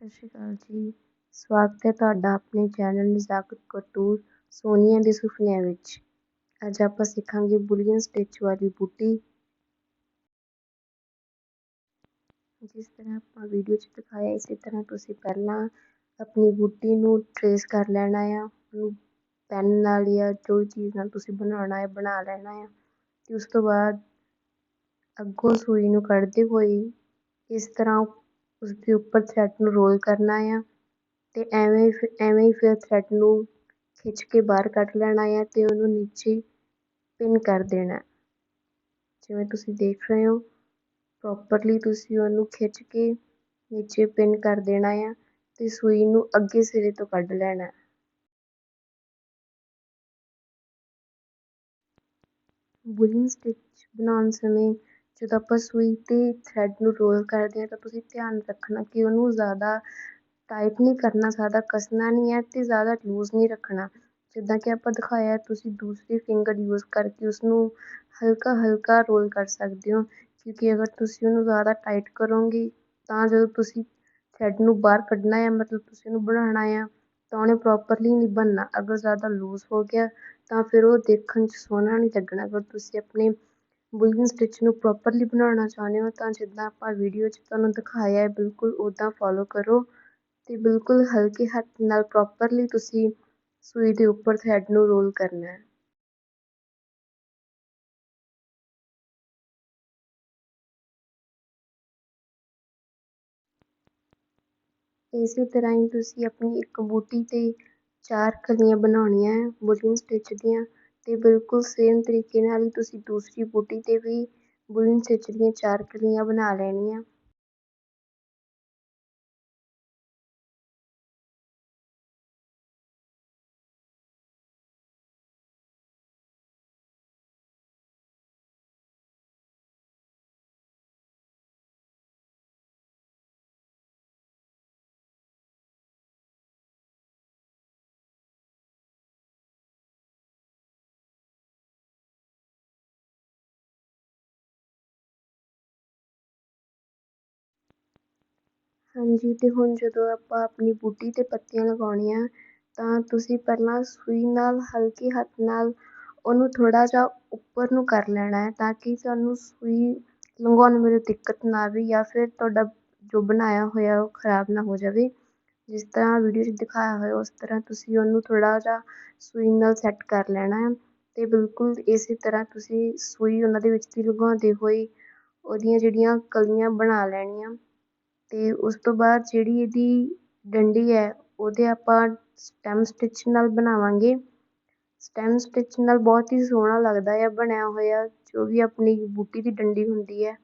ਸਤਿ ਸ਼੍ਰੀ ਅਕਾਲ ਜੀ। ਸਵਾਗਤ ਹੈ ਤੁਹਾਡਾ ਆਪਣੇ ਚੈਨਲ ਨਜ਼ਾਕਤ ਕਟੂਰ ਸੋਨੀਆ ਦੇ ਸੁਪਨਿਆਂ ਵਿੱਚ। ਅੱਜ ਆਪਾਂ ਸਿੱਖਾਂਗੇ ਬੁਲੀਅਨ ਸਟਿਚ ਵਾਲੀ ਬੂਟੀ। ਜਿਸ ਤਰ੍ਹਾਂ ਆਪਾਂ ਵੀਡੀਓ 'ਚ ਦਿਖਾਇਆ, ਇਸੇ ਤਰ੍ਹਾਂ ਤੁਸੀਂ ਪਹਿਲਾਂ ਆਪਣੀ ਬੂਟੀ ਨੂੰ ਟਰੇਸ ਕਰ ਲੈਣਾ ਆ, ਉਹਨੂੰ ਪੈਨ ਨਾਲ ਜਾਂ ਜੋ ਚੀਜ਼ ਨਾਲ ਤੁਸੀਂ ਬਣਾਉਣਾ ਹੈ, ਬਣਾ ਲੈਣਾ ਆ। ਤੇ ਉਸ ਤੋਂ ਬਾਅਦ ਅੱਗੋਂ ਸੂਈ ਨੂੰ ਕੱਢਦੇ ਹੋਏ ਇਸ ਤਰ੍ਹਾਂ ਉਸਦੇ ਉੱਪਰ ਥਰੈਡ ਨੂੰ ਰੋਲ ਕਰਨਾ ਆ ਅਤੇ ਐਵੇਂ ਐਵੇਂ ਹੀ ਫਿਰ ਥਰੈਡ ਨੂੰ ਖਿੱਚ ਕੇ ਬਾਹਰ ਕੱਢ ਲੈਣਾ ਆ ਅਤੇ ਉਹਨੂੰ ਨੀਚੇ ਪਿੰਨ ਕਰ ਦੇਣਾ। ਜਿਵੇਂ ਤੁਸੀਂ ਦੇਖ ਰਹੇ ਹੋ ਪ੍ਰੋਪਰਲੀ ਤੁਸੀਂ ਉਹਨੂੰ ਖਿੱਚ ਕੇ ਨੀਚੇ ਪਿੰਨ ਕਰ ਦੇਣਾ ਆ ਅਤੇ ਸੂਈ ਨੂੰ ਅੱਗੇ ਸਿਰੇ ਤੋਂ ਕੱਢ ਲੈਣਾ ਬੁਲਿੰਗ ਸਟਿਚ ਬਣਾਉਣ ਸਮੇਂ ਜਦੋਂ ਆਪਾਂ ਸੂਈ 'ਤੇ ਥਰੈਡ ਨੂੰ ਰੋਲ ਕਰਦੇ ਹਾਂ ਤਾਂ ਤੁਸੀਂ ਧਿਆਨ ਰੱਖਣਾ ਕਿ ਉਹਨੂੰ ਜ਼ਿਆਦਾ ਟਾਈਟ ਨਹੀਂ ਕਰਨਾ, ਜ਼ਿਆਦਾ ਕੱਸਣਾ ਨਹੀਂ ਹੈ ਅਤੇ ਜ਼ਿਆਦਾ ਲੂਜ਼ ਨਹੀਂ ਰੱਖਣਾ। ਜਿੱਦਾਂ ਕਿ ਆਪਾਂ ਦਿਖਾਇਆ, ਤੁਸੀਂ ਦੂਸਰੀ ਫਿੰਗਰ ਯੂਜ਼ ਕਰਕੇ ਉਸਨੂੰ ਹਲਕਾ ਹਲਕਾ ਰੋਲ ਕਰ ਸਕਦੇ ਹੋ, ਕਿਉਂਕਿ ਅਗਰ ਤੁਸੀਂ ਉਹਨੂੰ ਜ਼ਿਆਦਾ ਟਾਈਟ ਕਰੋਗੇ ਤਾਂ ਜਦੋਂ ਤੁਸੀਂ ਥਰੈਡ ਨੂੰ ਬਾਹਰ ਕੱਢਣਾ ਹੈ, ਮਤਲਬ ਤੁਸੀਂ ਉਹਨੂੰ ਬਣਾਉਣਾ ਆ ਤਾਂ ਉਹਨੇ ਪ੍ਰੋਪਰਲੀ ਨਹੀਂ ਬਣਨਾ। ਅਗਰ ਜ਼ਿਆਦਾ ਲੂਜ਼ ਹੋ ਗਿਆ ਤਾਂ ਫਿਰ ਉਹ ਦੇਖਣ 'ਚ ਸੋਹਣਾ ਨਹੀਂ ਲੱਗਣਾ। ਅਗਰ ਤੁਸੀਂ ਆਪਣੇ ਬੁਲਨ ਸਟਿਚ ਨੂੰ ਪ੍ਰੋਪਰਲੀ ਬਣਾਉਣਾ ਚਾਹੁੰਦੇ ਹੋ ਤਾਂ ਜਿੱਦਾਂ ਆਪਾਂ ਵੀਡੀਓ 'ਚ ਤੁਹਾਨੂੰ ਦਿਖਾਇਆ ਹੈ, ਬਿਲਕੁਲ ਉੱਦਾਂ ਫੋਲੋ ਕਰੋ ਅਤੇ ਬਿਲਕੁਲ ਹਲਕੇ ਹੱਥ ਨਾਲ ਪ੍ਰੋਪਰਲੀ ਤੁਸੀਂ ਸੂਈ ਦੇ ਉੱਪਰ ਥਰੈਡ ਨੂੰ ਰੋਲ ਕਰਨਾ ਹੈ। ਇਸੇ ਤਰ੍ਹਾਂ ਹੀ ਤੁਸੀਂ ਆਪਣੀ ਇੱਕ ਬੂਟੀ 'ਤੇ ਚਾਰ ਕਲੀਆਂ ਬਣਾਉਣੀਆਂ ਹੈ ਬੁਲਿਨ ਸਟਿਚ ਦੀਆਂ। ਅਤੇ ਬਿਲਕੁਲ ਸੇਮ ਤਰੀਕੇ ਨਾਲ ਹੀ ਤੁਸੀਂ ਦੂਸਰੀ ਬੂਟੀ 'ਤੇ ਵੀ ਬੁਲਿਨ ਸਟਿਚ ਚਾਰ ਕਲੀਆਂ ਬਣਾ ਲੈਣੀਆਂ। ਹਾਂਜੀ ਅਤੇ ਹੁਣ ਜਦੋਂ ਆਪਾਂ ਆਪਣੀ ਬੂਟੀ 'ਤੇ ਪੱਤੀਆਂ ਲਗਾਉਣੀਆਂ, ਤਾਂ ਤੁਸੀਂ ਪਹਿਲਾਂ ਸੂਈ ਨਾਲ ਹਲਕੇ ਹੱਥ ਨਾਲ ਉਹਨੂੰ ਥੋੜ੍ਹਾ ਜਿਹਾ ਉੱਪਰ ਨੂੰ ਕਰ ਲੈਣਾ ਹੈ ਤਾਂ ਕਿ ਤੁਹਾਨੂੰ ਸੂਈ ਲੰਘਾਉਣ ਵੇਲੇ ਦਿੱਕਤ ਨਾ ਆਵੇ ਜਾਂ ਫਿਰ ਤੁਹਾਡਾ ਜੋ ਬਣਾਇਆ ਹੋਇਆ ਉਹ ਖ਼ਰਾਬ ਨਾ ਹੋ ਜਾਵੇ। ਜਿਸ ਤਰ੍ਹਾਂ ਵੀਡੀਓ 'ਚ ਦਿਖਾਇਆ ਹੋਇਆ, ਉਸ ਤਰ੍ਹਾਂ ਤੁਸੀਂ ਉਹਨੂੰ ਥੋੜ੍ਹਾ ਜਿਹਾ ਸੂਈ ਨਾਲ ਸੈੱਟ ਕਰ ਲੈਣਾ ਹੈ। ਅਤੇ ਬਿਲਕੁਲ ਇਸੇ ਤਰ੍ਹਾਂ ਤੁਸੀਂ ਸੂਈ ਉਹਨਾਂ ਦੇ ਵਿੱਚ ਦੀ ਲਗਾਉਂਦੇ ਹੋਏ ਉਹਦੀਆਂ ਜਿਹੜੀਆਂ ਕਲੀਆਂ ਬਣਾ ਲੈਣੀਆਂ। ਅਤੇ ਉਸ ਤੋਂ ਬਾਅਦ ਜਿਹੜੀ ਇਹਦੀ ਡੰਡੀ ਹੈ, ਉਹਦੇ ਆਪਾਂ ਸਟੈਮ ਸਟਿਚ ਨਾਲ ਬਣਾਵਾਂਗੇ। ਸਟੈਮ ਸਟਿਚ ਨਾਲ ਬਹੁਤ ਹੀ ਸੋਹਣਾ ਲੱਗਦਾ ਆ ਬਣਿਆ ਹੋਇਆ ਜੋ ਵੀ ਆਪਣੀ ਬੂਟੀ ਦੀ ਡੰਡੀ ਹੁੰਦੀ ਹੈ।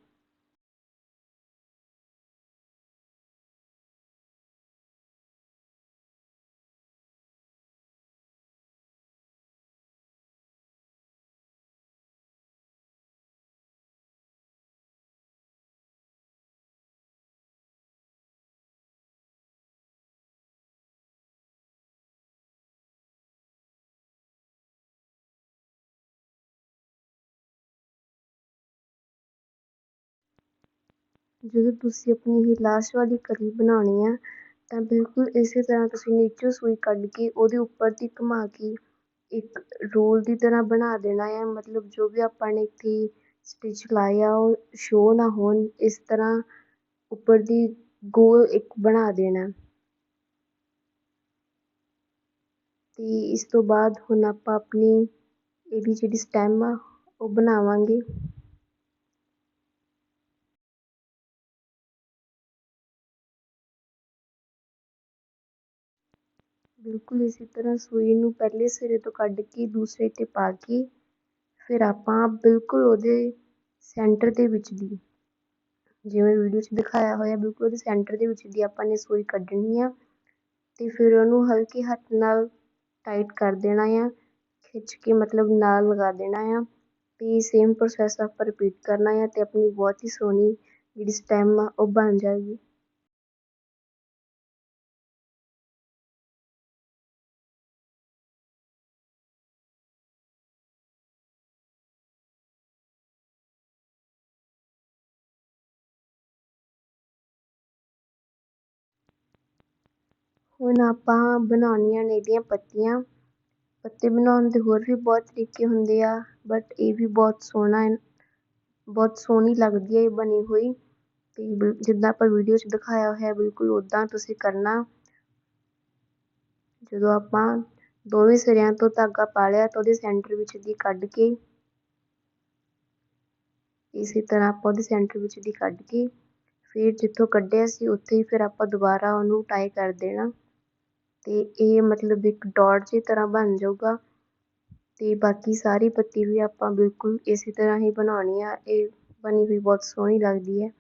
ਜਦੋਂ ਤੁਸੀਂ ਆਪਣੀ ਇਹ ਲਾਸ਼ ਵਾਲੀ ਕਲੀ ਬਣਾਉਣੀ ਆ, ਤਾਂ ਬਿਲਕੁਲ ਇਸੇ ਤਰ੍ਹਾਂ ਤੁਸੀਂ ਨੀਚੋਂ ਸੂਈ ਕੱਢ ਕੇ ਉਹਦੇ ਉੱਪਰ ਦੀ ਘੁਮਾ ਕੇ ਇੱਕ ਰੋਲ ਦੀ ਤਰ੍ਹਾਂ ਬਣਾ ਦੇਣਾ ਹੈ ਮਤਲਬ ਜੋ ਵੀ ਆਪਾਂ ਨੇ ਇੱਥੇ ਸਟਿਚ ਲਾਏ ਆ ਉਹ ਸ਼ੋ ਨਾ ਹੋਣ, ਇਸ ਤਰ੍ਹਾਂ ਉੱਪਰ ਦੀ ਗੋਲ ਇੱਕ ਬਣਾ ਦੇਣਾ। ਤੇ ਇਸ ਤੋਂ ਬਾਅਦ ਹੁਣ ਆਪਾਂ ਆਪਣੀ ਇਹਦੀ ਜਿਹੜੀ ਸਟੈਮ ਆ, ਉਹ ਬਣਾਵਾਂਗੇ। ਬਿਲਕੁਲ ਇਸੇ ਤਰ੍ਹਾਂ ਸੂਈ ਨੂੰ ਪਹਿਲੇ ਸਿਰੇ ਤੋਂ ਕੱਢ ਕੇ ਦੂਸਰੇ 'ਤੇ ਪਾ ਕੇ ਫਿਰ ਆਪਾਂ ਬਿਲਕੁਲ ਉਹਦੇ ਸੈਂਟਰ ਦੇ ਵਿੱਚ ਦੀ, ਜਿਵੇਂ ਵੀਡੀਓ 'ਚ ਦਿਖਾਇਆ ਹੋਇਆ, ਬਿਲਕੁਲ ਉਹਦੇ ਸੈਂਟਰ ਦੇ ਵਿੱਚ ਦੀ ਆਪਾਂ ਨੇ ਸੂਈ ਕੱਢਣੀ ਆ ਤੇ ਫਿਰ ਉਹਨੂੰ ਹਲਕੇ ਹੱਥ ਨਾਲ ਟਾਈਟ ਕਰ ਦੇਣਾ ਆ, ਖਿੱਚ ਕੇ ਮਤਲਬ ਨਾਲ ਲਗਾ ਦੇਣਾ ਆ ਤੇ ਸੇਮ ਪ੍ਰੋਸੈਸ ਆਪਾਂ ਰਿਪੀਟ ਕਰਨਾ ਆ ਤੇ ਆਪਣੀ ਬਹੁਤ ਹੀ ਸੋਹਣੀ ਜਿਹੜੀ ਸਟੈਮ ਆ ਉਹ ਬਣ ਜਾਏਗੀ। ਹੁਣ ਆਪਾਂ ਬਣਾਉਣੀਆਂ ਨੇ ਇਹਦੀਆਂ ਪੱਤੀਆਂ। ਪੱਤੇ ਬਣਾਉਣ ਦੇ ਹੋਰ ਵੀ ਬਹੁਤ ਤਰੀਕੇ ਹੁੰਦੇ ਆ ਬਟ ਇਹ ਵੀ ਬਹੁਤ ਸੋਹਣਾ ਹੈ, ਬਹੁਤ ਸੋਹਣੀ ਲੱਗਦੀ ਹੈ ਇਹ ਬਣੀ ਹੋਈ। ਤੇ ਜਿੱਦਾਂ ਆਪਾਂ ਵੀਡੀਓ 'ਚ ਦਿਖਾਇਆ ਹੋਇਆ ਬਿਲਕੁਲ ਉੱਦਾਂ ਤੁਸੀਂ ਕਰਨਾ। ਜਦੋਂ ਆਪਾਂ ਦੋਵੇਂ ਸਿਰਿਆਂ ਤੋਂ ਧਾਗਾ ਪਾ ਲਿਆ ਤਾਂ ਉਹਦੇ ਸੈਂਟਰ ਵਿੱਚ ਦੀ ਕੱਢ ਕੇ, ਇਸੇ ਤਰ੍ਹਾਂ ਆਪਾਂ ਉਹਦੇ ਸੈਂਟਰ ਵਿੱਚ ਦੀ ਕੱਢ ਕੇ, ਫਿਰ ਜਿੱਥੋਂ ਕੱਢਿਆ ਸੀ ਉੱਥੇ ਹੀ ਫਿਰ ਆਪਾਂ ਦੁਬਾਰਾ ਉਹਨੂੰ ਟਾਈ ਕਰ ਦੇਣਾ। ਅਤੇ ਇਹ ਮਤਲਬ ਇੱਕ ਡੋਟ ਜਿਹੀ ਤਰ੍ਹਾਂ ਬਣ ਜਾਊਗਾ ਅਤੇ ਬਾਕੀ ਸਾਰੀ ਪੱਤੀ ਵੀ ਆਪਾਂ ਬਿਲਕੁਲ ਇਸੇ ਤਰ੍ਹਾਂ ਹੀ ਬਣਾਉਣੀ ਆ, ਇਹ ਬਣੀ ਹੋਈ ਬਹੁਤ ਸੋਹਣੀ ਲੱਗਦੀ ਹੈ।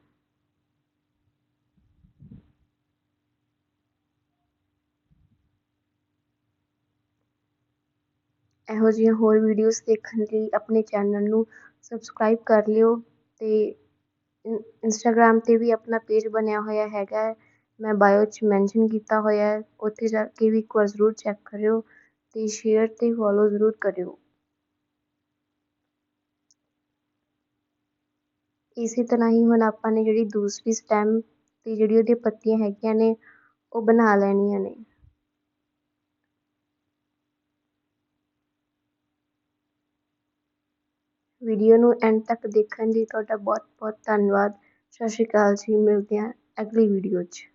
ਇਹੋ ਜਿਹੀਆਂ ਹੋਰ ਵੀਡੀਓਜ਼ ਦੇਖਣ ਲਈ ਆਪਣੇ ਚੈਨਲ ਨੂੰ ਸਬਸਕ੍ਰਾਈਬ ਕਰ ਲਿਓ ਤੇ ਇੰਸਟਾਗ੍ਰਾਮ 'ਤੇ ਵੀ ਆਪਣਾ ਪੇਜ ਬਣਿਆ ਹੋਇਆ ਹੈਗਾ ਹੈ। ਮੈਂ ਬਾਇਓ 'ਚ ਮੈਂਸ਼ਨ ਕੀਤਾ ਹੋਇਆ ਹੈ, ਉੱਥੇ ਜਾ ਕੇ ਵੀ ਇੱਕ ਵਾਰ ਜ਼ਰੂਰ ਚੈੱਕ ਕਰਿਓ ਅਤੇ ਸ਼ੇਅਰ ਅਤੇ ਫੋਲੋ ਜ਼ਰੂਰ ਕਰਿਓ। ਇਸੇ ਤਰ੍ਹਾਂ ਹੀ ਹੁਣ ਆਪਾਂ ਨੇ ਜਿਹੜੀ ਦੂਸਰੀ ਸਟੈਮ ਅਤੇ ਜਿਹੜੀ ਉਹਦੀਆਂ ਪੱਤੀਆਂ ਹੈਗੀਆਂ ਨੇ, ਉਹ ਬਣਾ ਲੈਣੀਆਂ ਨੇ। ਵੀਡੀਓ ਨੂੰ ਐਂਡ ਤੱਕ ਦੇਖਣ ਲਈ ਤੁਹਾਡਾ ਬਹੁਤ ਬਹੁਤ ਧੰਨਵਾਦ। ਸਤਿ ਸ਼੍ਰੀ ਅਕਾਲ ਜੀ, ਮਿਲਦੇ ਹਾਂ ਅਗਲੀ ਵੀਡੀਓ 'ਚ।